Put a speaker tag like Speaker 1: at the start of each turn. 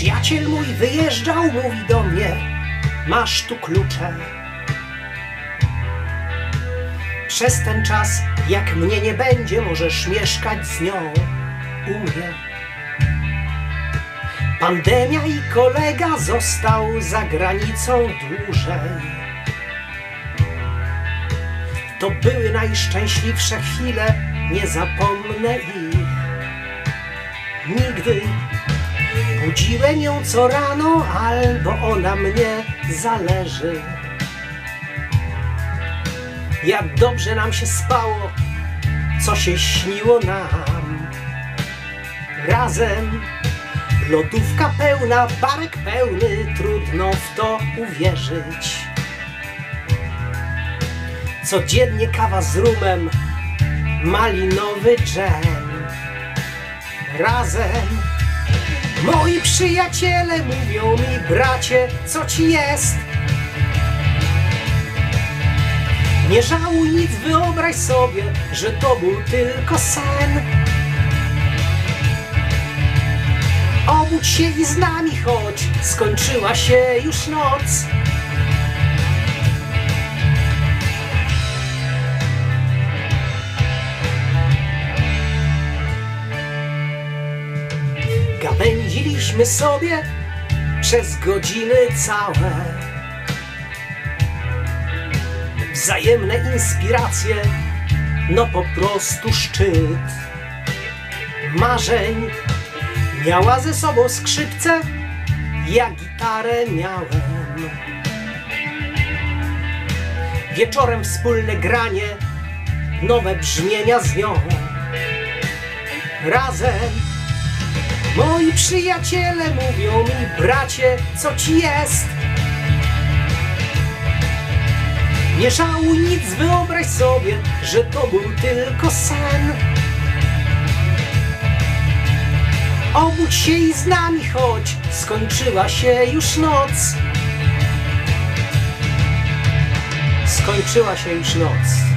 Speaker 1: Przyjaciel mój wyjeżdżał, mówi do mnie, masz tu klucze. Przez ten czas, jak mnie nie będzie, możesz mieszkać z nią u mnie. Pandemia i kolega został za granicą dłużej. To były najszczęśliwsze chwile, nie zapomnę ich nigdy. Budziłem ją co rano, albo ona mnie zależy. Jak dobrze nam się spało, co się śniło nam. Razem lodówka pełna, barek pełny, trudno w to uwierzyć. Codziennie kawa z rumem, malinowy dżem. Razem moi przyjaciele mówią mi, bracie, co ci jest? Nie żałuj nic, wyobraź sobie, że to był tylko sen. Obudź się i z nami chodź, skończyła się już noc. Gawędziliśmy sobie przez godziny całe. Wzajemne inspiracje, no po prostu szczyt marzeń. Miała ze sobą skrzypce, ja gitarę miałem. Wieczorem wspólne granie, nowe brzmienia z nią. Razem moi przyjaciele mówią mi, bracie, co ci jest? Nie żałuj nic, wyobraź sobie, że to był tylko sen. Obudź się i z nami chodź, skończyła się już noc. Skończyła się już noc.